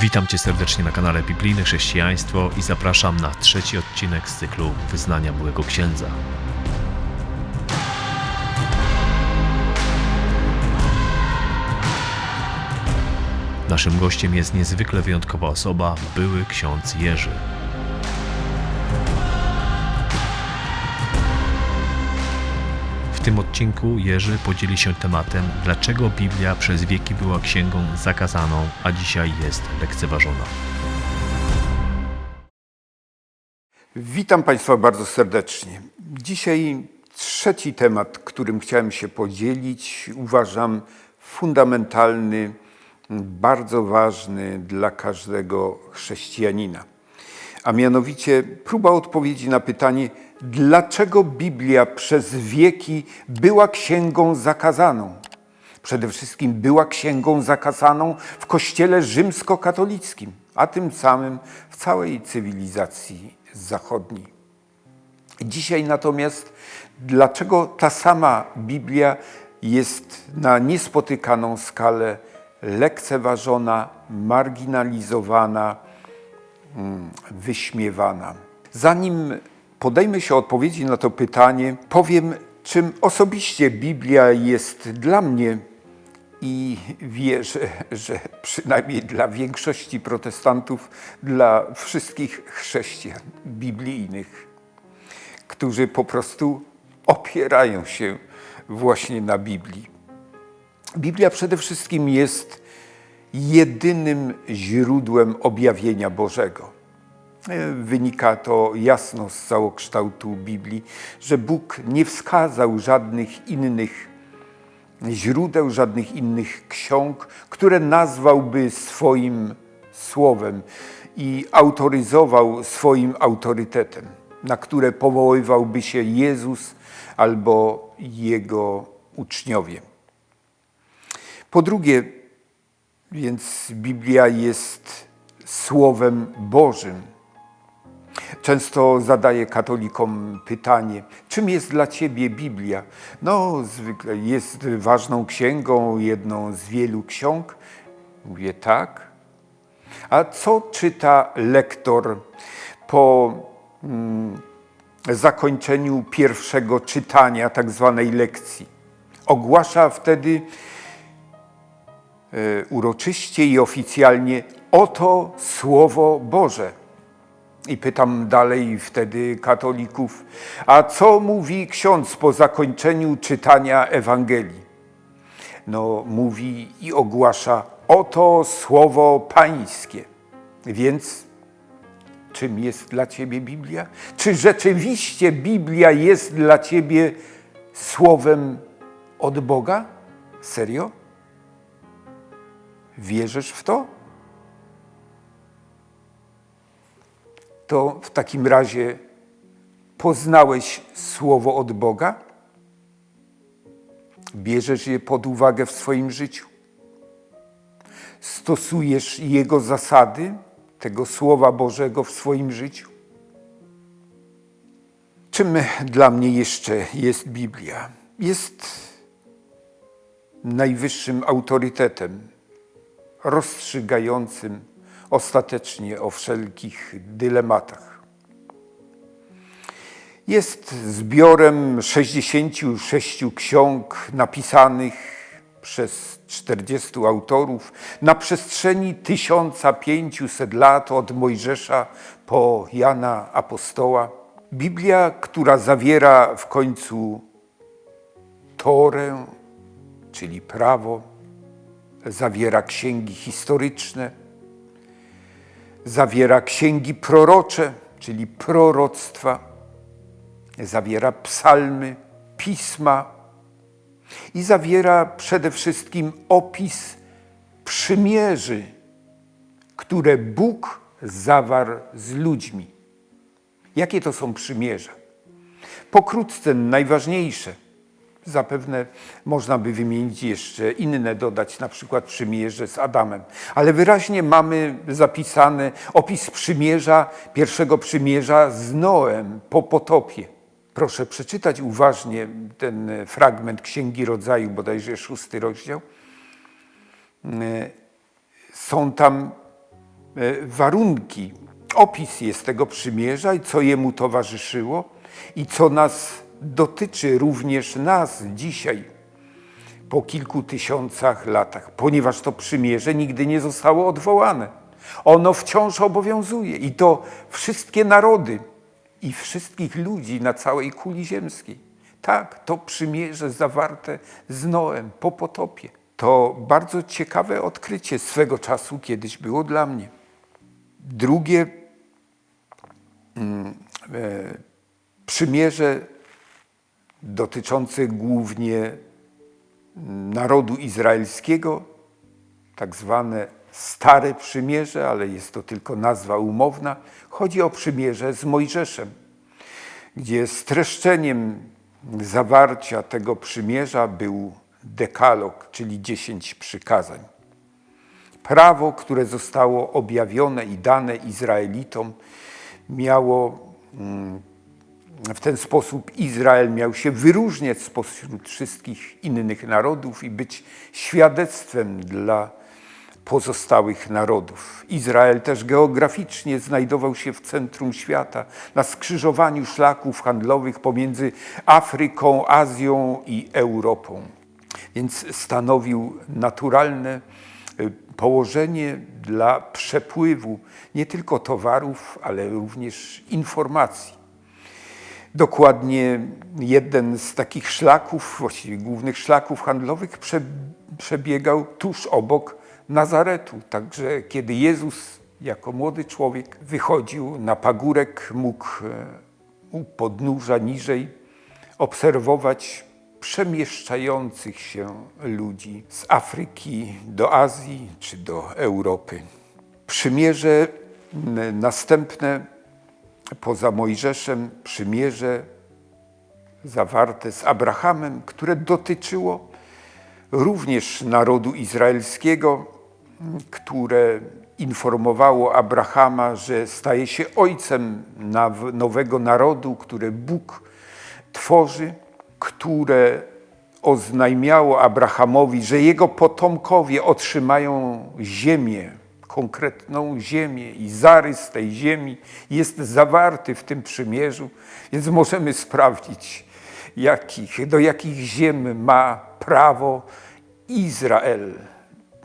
Witam Cię serdecznie na kanale Biblijne Chrześcijaństwo i zapraszam na trzeci odcinek z cyklu Wyznania Byłego Księdza. Naszym gościem jest niezwykle wyjątkowa osoba, były ksiądz Jerzy. Tym odcinku Jerzy podzieli się tematem, dlaczego Biblia przez wieki była księgą zakazaną, a dzisiaj jest lekceważona. Witam Państwa bardzo serdecznie. Dzisiaj trzeci temat, którym chciałem się podzielić, uważam fundamentalny, bardzo ważny dla każdego chrześcijanina. A mianowicie próba odpowiedzi na pytanie, dlaczego Biblia przez wieki była księgą zakazaną. Przede wszystkim była księgą zakazaną w Kościele rzymskokatolickim, a tym samym w całej cywilizacji zachodniej. Dzisiaj natomiast, dlaczego ta sama Biblia jest na niespotykaną skalę lekceważona, marginalizowana, mm, wyśmiewana? Zanim podejmę się odpowiedzi na to pytanie, powiem, czym osobiście Biblia jest dla mnie i wierzę, że przynajmniej dla większości protestantów, dla wszystkich chrześcijan biblijnych, którzy po prostu opierają się właśnie na Biblii. Biblia przede wszystkim jest jedynym źródłem objawienia Bożego. E, Wynika to jasno z całokształtu Biblii, że Bóg nie wskazał żadnych innych źródeł, żadnych innych ksiąg, które nazwałby swoim słowem i autoryzował swoim autorytetem, na które powoływałby się Jezus albo jego uczniowie. Po drugie, więc Biblia jest Słowem Bożym. Często zadaję katolikom pytanie, czym jest dla ciebie Biblia? No, zwykle jest ważną księgą, jedną z wielu ksiąg. Mówię tak. A co czyta lektor po mm, zakończeniu pierwszego czytania, tak zwanej lekcji? Ogłasza wtedy e, uroczyście i oficjalnie: Oto Słowo Boże. I pytam dalej wtedy katolików, a co mówi ksiądz po zakończeniu czytania Ewangelii? No, mówi i ogłasza, oto słowo Pańskie. Więc czym jest dla Ciebie Biblia? Czy rzeczywiście Biblia jest dla Ciebie słowem od Boga? Serio? Wierzysz w to? To w takim razie poznałeś słowo od Boga? Bierzesz je pod uwagę w swoim życiu? Stosujesz Jego zasady, tego Słowa Bożego w swoim życiu? Czym dla mnie jeszcze jest Biblia? Jest najwyższym autorytetem rozstrzygającym ostatecznie o wszelkich dylematach. Jest zbiorem 66 ksiąg napisanych przez 40 autorów na przestrzeni 1500 lat od Mojżesza po Jana Apostoła. Biblia, która zawiera w końcu Torę, czyli prawo, zawiera księgi historyczne, zawiera księgi prorocze, czyli proroctwa, zawiera psalmy, pisma i zawiera przede wszystkim opis przymierzy, które Bóg zawarł z ludźmi. Jakie to są przymierza? Pokrótce najważniejsze. Zapewne można by wymienić jeszcze inne, dodać na przykład przymierze z Adamem. Ale wyraźnie mamy zapisany opis przymierza, pierwszego przymierza z Noem po potopie. Proszę przeczytać uważnie ten fragment Księgi Rodzaju, bodajże szósty rozdział. Są tam e, warunki, opis jest tego przymierza i co jemu towarzyszyło i co nas dotyczy również nas dzisiaj po kilku tysiącach latach, ponieważ to przymierze nigdy nie zostało odwołane. Ono wciąż obowiązuje i to wszystkie narody i wszystkich ludzi na całej kuli ziemskiej. Tak, to przymierze zawarte z Noem po potopie. To bardzo ciekawe odkrycie swego czasu kiedyś było dla mnie. Drugie mm, e, przymierze dotyczące głównie narodu izraelskiego, tak zwane Stare Przymierze, ale jest to tylko nazwa umowna. Chodzi o przymierze z Mojżeszem, gdzie streszczeniem zawarcia tego przymierza był dekalog, czyli dziesięć przykazań. Prawo, które zostało objawione i dane Izraelitom, miało mm, w ten sposób Izrael miał się wyróżniać spośród wszystkich innych narodów i być świadectwem dla pozostałych narodów. Izrael też geograficznie znajdował się w centrum świata, na skrzyżowaniu szlaków handlowych pomiędzy Afryką, Azją i Europą. Więc stanowił naturalne y, położenie dla przepływu nie tylko towarów, ale również informacji. Dokładnie jeden z takich szlaków, właściwie głównych szlaków handlowych, prze, przebiegał tuż obok Nazaretu. Także kiedy Jezus jako młody człowiek wychodził na pagórek, mógł e, u podnóża niżej obserwować przemieszczających się ludzi z Afryki do Azji czy do Europy. Przymierze następne poza Mojżeszem przymierze zawarte z Abrahamem, które dotyczyło również narodu izraelskiego, które informowało Abrahama, że staje się ojcem nowego narodu, które Bóg tworzy, które oznajmiało Abrahamowi, że jego potomkowie otrzymają ziemię, konkretną ziemię i zarys tej ziemi jest zawarty w tym przymierzu, więc możemy sprawdzić, jakich, do jakich ziem ma prawo Izrael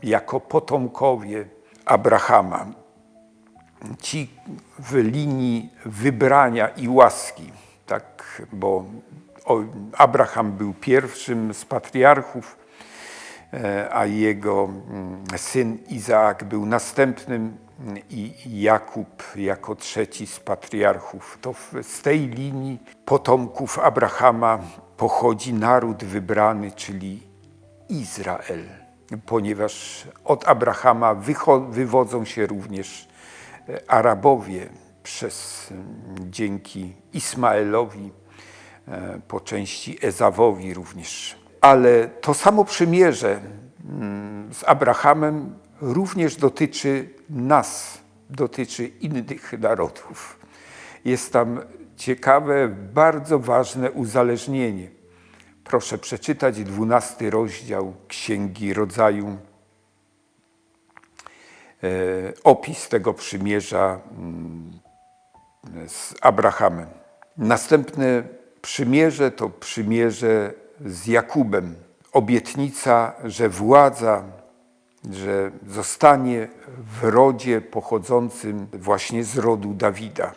jako potomkowie Abrahama. Ci w linii wybrania i łaski, tak, bo Abraham był pierwszym z patriarchów, a jego mm, syn Izaak był następnym i Jakub jako trzeci z patriarchów. To z tej linii potomków Abrahama pochodzi naród wybrany, czyli Izrael, ponieważ od Abrahama wywodzą się również e, Arabowie przez dzięki Ismaelowi, e, po części Ezawowi również ale to samo przymierze mm, z Abrahamem również dotyczy nas, dotyczy innych narodów. Jest tam ciekawe, bardzo ważne uzależnienie. Proszę przeczytać dwunasty rozdział Księgi Rodzaju, e, opis tego przymierza mm, z Abrahamem. Następne przymierze to przymierze z Jakubem. Obietnica, że władza, że zostanie w rodzie pochodzącym właśnie z rodu Dawida,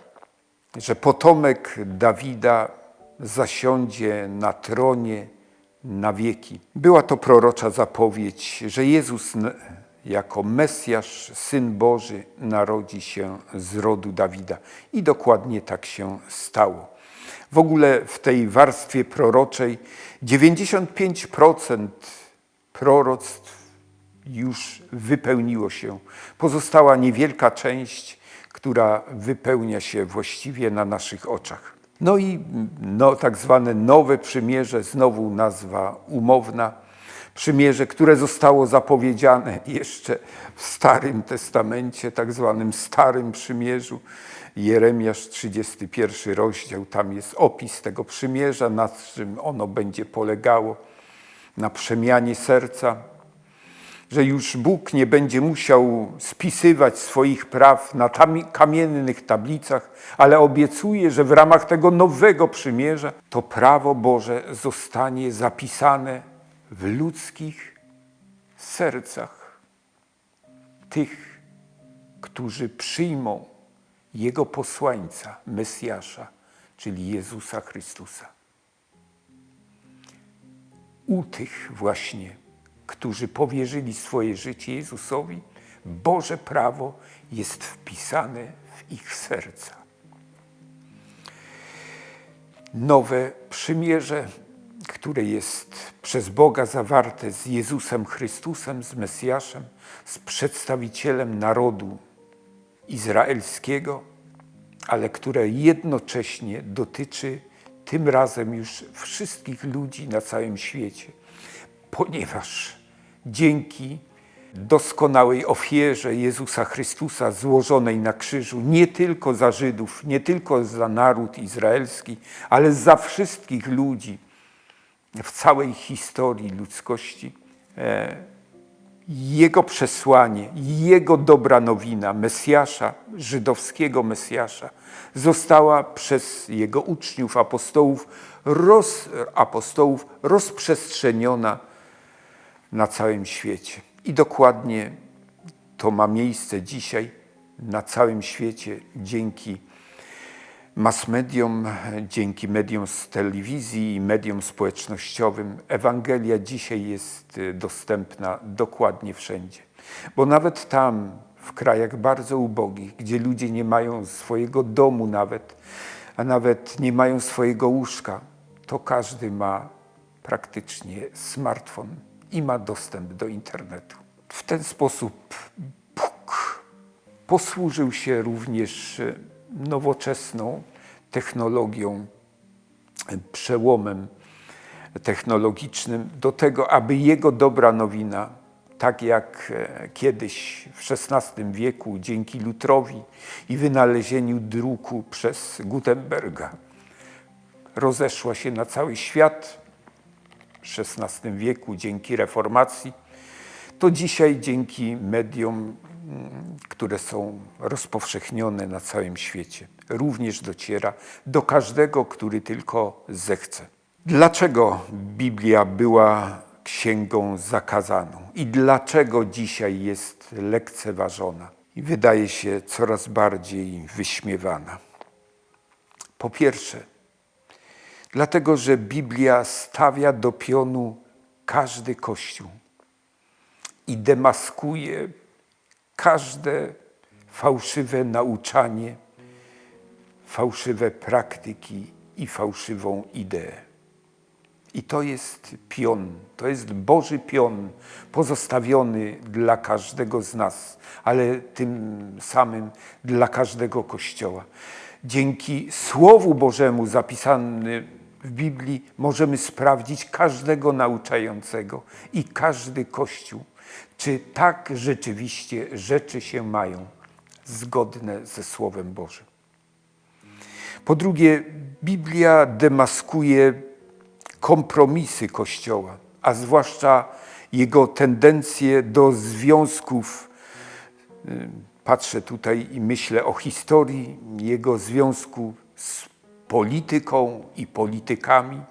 że potomek Dawida zasiądzie na tronie na wieki. Była to prorocza zapowiedź, że Jezus jako Mesjasz, Syn Boży, narodzi się z rodu Dawida. I dokładnie tak się stało. W ogóle w tej warstwie proroczej 95% proroctw już wypełniło się. Pozostała niewielka część, która wypełnia się właściwie na naszych oczach. No i no, tak zwane nowe przymierze, znowu nazwa umowna, przymierze, które zostało zapowiedziane jeszcze w Starym Testamencie, tak zwanym Starym Przymierzu. Jeremiasz 31 rozdział, tam jest opis tego przymierza, na czym ono będzie polegało, na przemianie serca, że już Bóg nie będzie musiał spisywać swoich praw na kamiennych tablicach, ale obiecuje, że w ramach tego nowego przymierza to prawo Boże zostanie zapisane w ludzkich sercach tych, którzy przyjmą Jego posłańca, Mesjasza, czyli Jezusa Chrystusa. U tych właśnie, którzy powierzyli swoje życie Jezusowi, Boże prawo jest wpisane w ich serca. Nowe przymierze, które jest przez Boga zawarte z Jezusem Chrystusem, z Mesjaszem, z przedstawicielem narodu izraelskiego, ale które jednocześnie dotyczy tym razem już wszystkich ludzi na całym świecie, ponieważ dzięki doskonałej ofierze Jezusa Chrystusa złożonej na krzyżu, nie tylko za Żydów, nie tylko za naród izraelski, ale za wszystkich ludzi w całej historii ludzkości, e, jego przesłanie, Jego dobra nowina, Mesjasza, żydowskiego Mesjasza, została przez Jego uczniów, apostołów, roz, apostołów rozprzestrzeniona na całym świecie. I dokładnie to ma miejsce dzisiaj na całym świecie dzięki mass mediom, dzięki mediom z telewizji i mediom społecznościowym. Ewangelia dzisiaj jest y, dostępna dokładnie wszędzie. Bo nawet tam, w krajach bardzo ubogich, gdzie ludzie nie mają swojego domu nawet, a nawet nie mają swojego łóżka, to każdy ma praktycznie smartfon i ma dostęp do internetu. W ten sposób Bóg posłużył się również e, nowoczesną technologią, przełomem technologicznym do tego, aby Jego dobra nowina, tak jak e, kiedyś w XVI wieku dzięki Lutrowi i wynalezieniu druku przez Gutenberga, rozeszła się na cały świat w XVI wieku dzięki reformacji, to dzisiaj dzięki mediom, które są rozpowszechnione na całym świecie, również dociera do każdego, który tylko zechce. Dlaczego Biblia była księgą zakazaną i dlaczego dzisiaj jest lekceważona i wydaje się coraz bardziej wyśmiewana? Po pierwsze, dlatego że Biblia stawia do pionu każdy kościół i demaskuje każde fałszywe nauczanie, fałszywe praktyki i fałszywą ideę. I to jest pion, to jest Boży pion pozostawiony dla każdego z nas, ale tym samym dla każdego kościoła. Dzięki Słowu Bożemu zapisanym w Biblii możemy sprawdzić każdego nauczającego i każdy kościół, czy tak rzeczywiście rzeczy się mają zgodne ze Słowem Bożym. Po drugie, Biblia demaskuje kompromisy Kościoła, a zwłaszcza jego tendencje do związków. y, Patrzę tutaj i myślę o historii jego związku z polityką i politykami,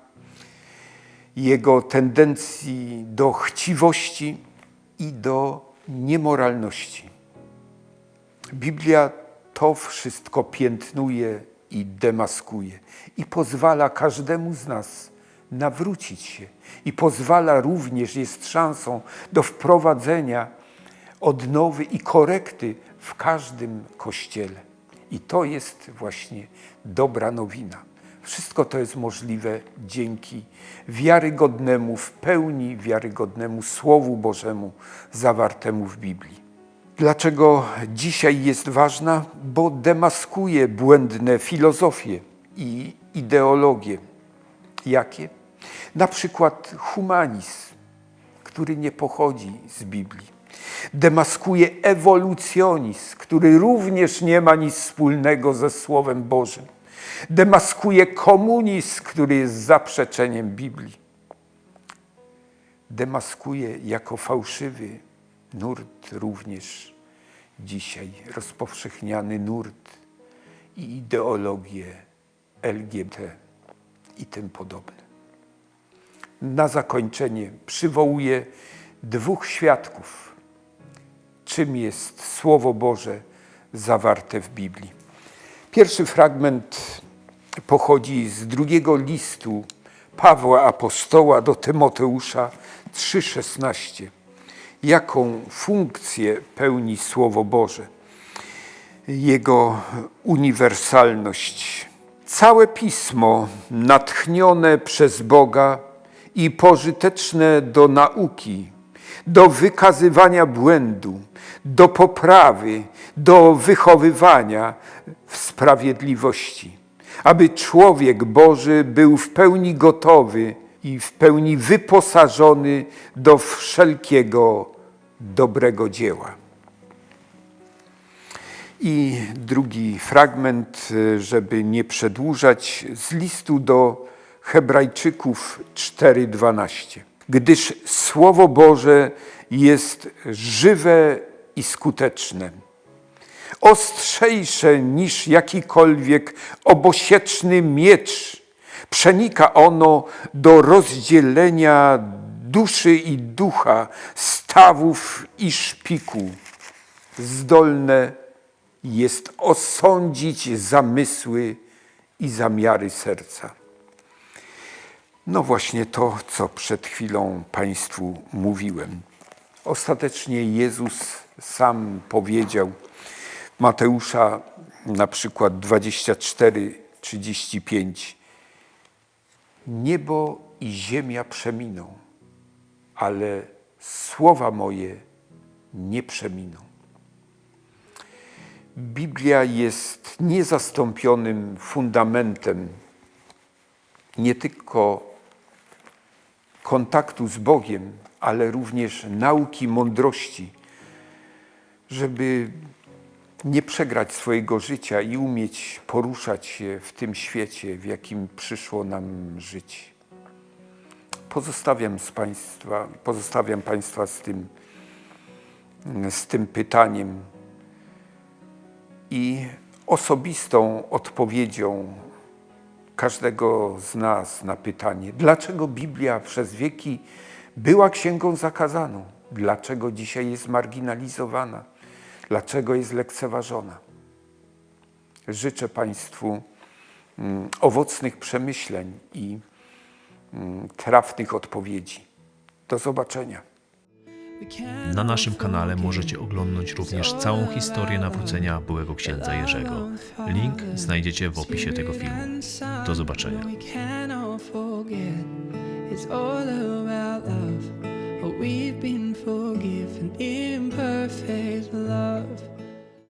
jego tendencji do chciwości i do niemoralności. Biblia to wszystko piętnuje i demaskuje i pozwala każdemu z nas nawrócić się i pozwala również, jest szansą do wprowadzenia odnowy i korekty w każdym kościele. I to jest właśnie dobra nowina. Wszystko to jest możliwe dzięki wiarygodnemu, w pełni wiarygodnemu Słowu Bożemu zawartemu w Biblii. Dlaczego dzisiaj jest ważna? Bo demaskuje błędne filozofie i ideologie. Jakie? Na przykład humanizm, który nie pochodzi z Biblii. Demaskuje ewolucjonizm, który również nie ma nic wspólnego ze Słowem Bożym. Demaskuje komunizm, który jest zaprzeczeniem Biblii. Demaskuje jako fałszywy nurt również dzisiaj, rozpowszechniany nurt i ideologie LGBT i tym podobne. Na zakończenie przywołuję dwóch świadków, czym jest Słowo Boże zawarte w Biblii. Pierwszy fragment pochodzi z drugiego listu Pawła Apostoła do Tymoteusza 3,16. Jaką funkcję pełni Słowo Boże? Jego uniwersalność. Całe pismo natchnione przez Boga i pożyteczne do nauki, do wykazywania błędu, do poprawy, do wychowywania w sprawiedliwości, aby człowiek Boży był w pełni gotowy i w pełni wyposażony do wszelkiego dobrego dzieła. I drugi fragment, żeby nie przedłużać, z listu do Hebrajczyków 4:12. Gdyż Słowo Boże jest żywe i skuteczne, ostrzejsze niż jakikolwiek obosieczny miecz. Przenika ono do rozdzielenia duszy i ducha, stawów i szpiku. Zdolne jest osądzić zamysły i zamiary serca. No właśnie to, co przed chwilą Państwu mówiłem. Ostatecznie Jezus sam powiedział, Mateusza na przykład 24, 35, Niebo i ziemia przeminą, ale słowa moje nie przeminą. Biblia jest niezastąpionym fundamentem nie tylko kontaktu z Bogiem, ale również nauki mądrości, żeby nie przegrać swojego życia i umieć poruszać się w tym świecie, w jakim przyszło nam żyć. Pozostawiam, z państwa, pozostawiam Państwa z tym, z tym pytaniem i osobistą odpowiedzią każdego z nas na pytanie, dlaczego Biblia przez wieki była księgą zakazaną, dlaczego dzisiaj jest marginalizowana, dlaczego jest lekceważona. Życzę Państwu mm, owocnych przemyśleń i mm, trafnych odpowiedzi. Do zobaczenia. Na naszym kanale możecie oglądnąć również całą historię nawrócenia byłego księdza Jerzego. Link znajdziecie w opisie tego filmu. Do zobaczenia. We've been forgiven imperfect love.